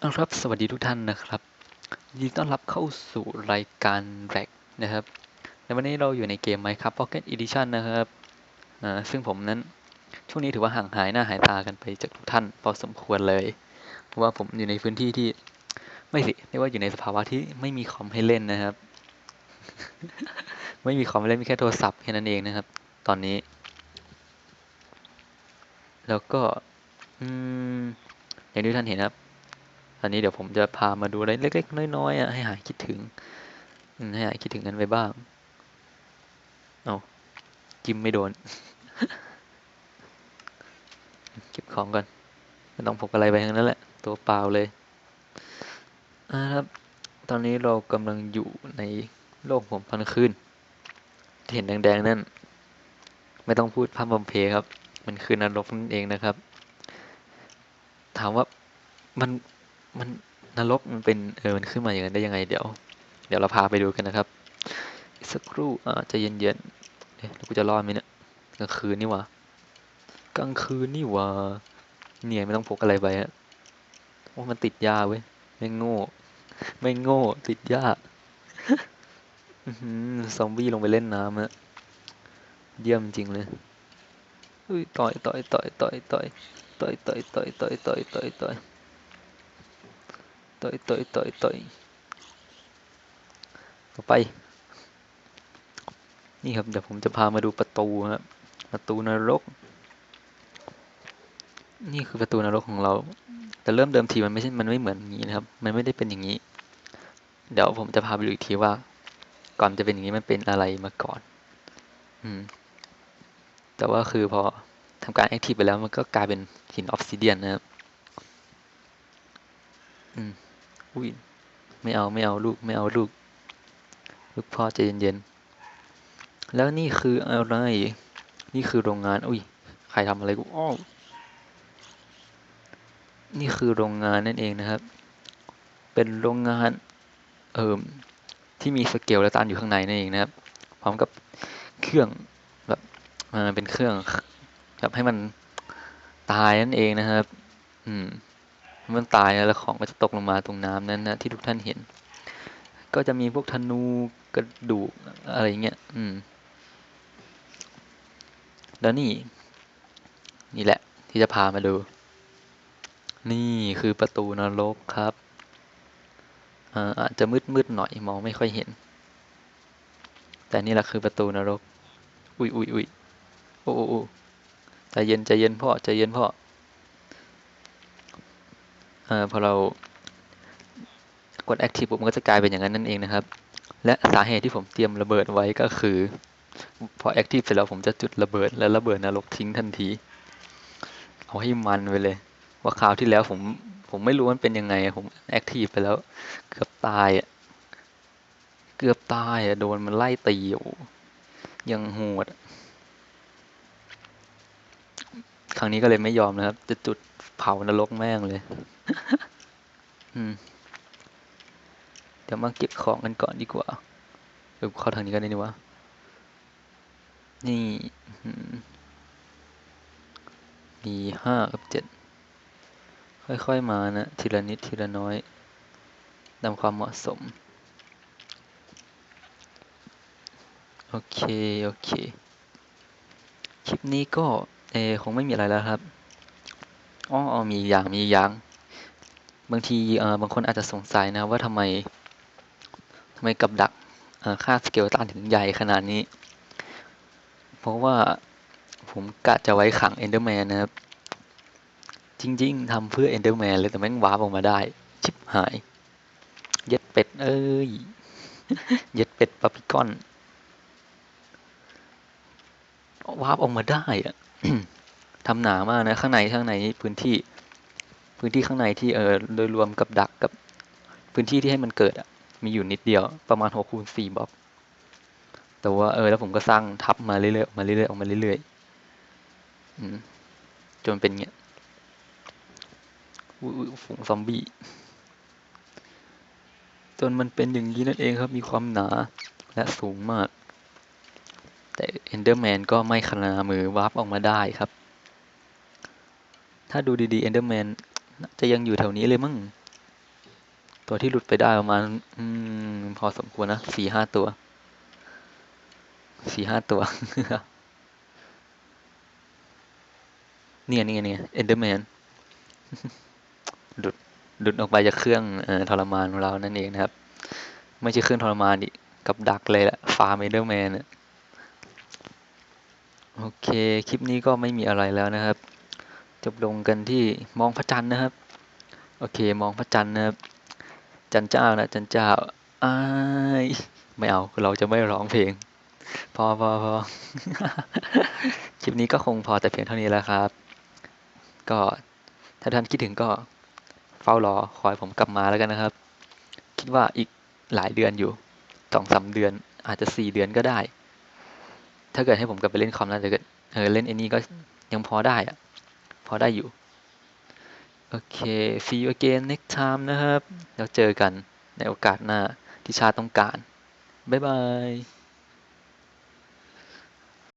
เอาครับ สวัสดีทุกท่านนะครับ ยินดีต้อนรับเข้าสู่รายการแร็กนะครับ ในวันนี้เราอยู่ในเกม Minecraft Pocket Edition นะครับอ่าซึ่งผมนั้น ช่วงนี้ถือว่าห่างหายหน้าหายตากันไปจากทุกท่านพอสมควรเลย เพราะว่าผมอยู่ในพื้นที่ที่ ไม่สิเรียกว่าอยู่ในสภาวะที่ไม่มีคอมให้เล่นนะครับ ไม่มีคอมให้เล่นมีแค่โทรศัพท์แค่นั้นเองนะครับ ตอนนี้ แล้วก็ อืมอย่างที่ท่านเห็นครับ อนนี้เดี๋ยวผมจะพามาดูอะไรเล็ก ๆ น้อยๆอะให้หายคิดถึงให้หายคิดถึงกันไปบ้างเอาจิ้มไม่โดน เก็บของก่อนไม่ต้องพกอะไรไปทั้งนั้นแหละ ตัวเปล่าเลยอ่าครับ ตอนนี้เรากำลังอยู่ในโลกผมพันคืนเห็นแดงๆนั่น ไม่ต้องพูดพร่ำบำเพครับ มันคือนรกนั่นเองนะครับ ถามว่ามัน มันนรกมันเป็นเออมันขึ้นมาอย่างนั้นได้ยังไงเดี๋ยว เดี๋ยวเราพาไปดูกันนะครับสักครู่อ่าจะเย็นๆเอ๊ะกูจะรอดไหมเนี่ยกลางคืนนี่วะกลางคืนนี่วะเนี่ยไม่ต้องพกอะไรไปฮะว่ามันติดยาเว้ยไม่โง่ ไม่โง่ ติดยาซอมบี้ลงไปเล่นน้ำอะเยี่ยมจริงเลยอุ้ยต่อยต่อยต่อยต่อยต่อยต่อยต่อยต่อยต่อยต่อยต่อย ต่อยต่อยต่อยต่อยต่อยต่อไป นี่ครับเดี๋ยวผมจะพามาดูประตูครับประตูนรก นี่คือประตูนรกของเรา แต่เริ่มเดิมทีมันไม่ใช่มันไม่เหมือนอย่างนี้นะครับ มันไม่ได้เป็นอย่างนี้ เดี๋ยวผมจะพาไปดูอีกทีว่า ก่อนจะเป็นอย่างนี้มันเป็นอะไรมาก่อน อืม แต่ว่าคือพอทำการแอคทีฟไปแล้วมันก็กลายเป็นหินออฟซิเดียนนะครับ อืม อุ้ยไม่เอาไม่เอาลูกไม่เอาลูก ลูกพ่อใจเย็นๆ แล้วนี่คืออะไร นี่คือโรงงาน อุ้ย ใครทำอะไรกูอ้อนี่คือโรงงานนั่นเองนะครับ เป็นโรงงาน เอ่มที่มีสเกลและตันอยู่ข้างในนั่นเองนะครับ พร้อมกับเครื่องแบบมันเป็นเครื่องแบบให้มันตายนั่นเองนะครับ อืม มันตายแล้วของก็จะตกลงมาตรงน้ำนั้นนะที่ทุกท่านเห็น ก็จะมีพวกธนูกระดูกอะไรเงี้ย อืม แล้วนี่ นี่แหละ ที่จะพามาดู นี่คือประตูนรกครับอาจจะมืดมืดหน่อยมองไม่ค่อยเห็น แต่นี่แหละคือประตูนรก อุ้ยอุ้ยอุ้ยโอ้โอ้ใจเย็นใจเย็นพ่อใจเย็นพ่อ อพอเรากด Active ปุ๊บมันก็จะกลายเป็นอย่างนั้นนั่นเองนะครับ และสาเหตุที่ผมเตรียมระเบิดไว้ก็คือ พอ Active เสร็จแล้วผมจะจุดระเบิด และระเบิดนรกทิ้งทันที เอาให้มันไปเลย ว่าคราวที่แล้วผมผมไม่รู้มันเป็นยังไง ผม Active ไปแล้วเกือบตายอะเกือบตายอะโดนมันไล่ตีอ้โหยังโหด ครั้งนี้ก็เลยไม่ยอมนะครับ จะจุดเผานรกแม่งเลย อืม เดี๋ยวมาเก็บของกันก่อนดีกว่าเออเข้าทางนี้กันได้นี่วะ นี่มีห้ากับเจ็ด ค่อยๆมานะ ทีละนิดทีละน้อย ตามความเหมาะสม โอเค โอเค คลิปนี้ก็ เอคงไม่มีอะไรแล้วครับอ้อมีอย่างมีอย่างบางทีเออบางคนอาจจะสงสัยนะว่าทำไมทำไมกับดักเอ่อค่าสเกลตันถึงใหญ่ขนาดนี้ เพราะว่าผมกะจะไว้ขังเอนเดอร์แมนนะครับ จริง ๆทำเพื่อเอนเดอร์แมนเลยแต่แม่งว้าออกมาได้ ชิบหาย เย็ดเป็ด เอ้ย เย็ดเป็ดปาปิกอน วาร์ปออกมาได้อะทำหนามากนะข้างในข้างในพื้นที่พื้นที่ข้างในที่เออโดยรวมกับดักกับพื้นที่ที่ให้มันเกิดอะมีอยู่นิดเดียวประมาณหกคูณสี่บล็อกแต่ว่าเออแล้วผมก็สร้างทับมาเรื่อยๆออกมาเรื่อยๆออกมาเรื่อยๆจนเป็นเงี้ยฝูงซอมบี้จนมันเป็นอย่างนี้นั่นเองครับมีความหนาและสูงมาก เอนเดอร์แมนก็ไม่ขนามือวาร์ปออกมาได้ครับ ถ้าดูดีๆเอนเดอร์แมนจะยังอยู่แถวนี้เลยมั้งตัวที่หลุดไปได้ประมาณอมพอสมควรนะสี่ห้าตัวสี่ห้าตัว เนี่ยเนี่ยเนี่ยเอนเดอร์แมนหลุดหลุดออกไปจากเครื่องอทรมานของเรานั่นเองนะครับ ไม่ใช่เครื่องทรมานดิกับดักเลยแหละฟาร์มเอนเดอร์แมน โอเค คลิปนี้ก็ไม่มีอะไรแล้วนะครับ จบลงกันที่มองพระจันทร์นะครับ โอเค มองพระจันทร์นะครับ จันเจ้านะจันเจ้าอายไม่เอา เราจะไม่ร้องเพลง พอพอพอคลิปนี้ก็คงพอแต่เพียงเท่านี้แล้วครับ ก็ถ้าท่านคิดถึงก็เฝ้ารอคอยผมกลับมาแล้วกันนะครับ คิดว่าอีกหลายเดือนอยู่สองสามเดือนอาจจะสี่เดือนก็ได้ ถ้าเกิดให้ผมกลับไปเล่นคอมแล้วถ้าเกิดเออเล่นไอ้นี่ก็ยังพอได้อะพอได้อยู่ โอเค see you again next time นะครับ แล้วเจอกันในโอกาสหน้าที่ชาติต้องการ บ๊ายบาย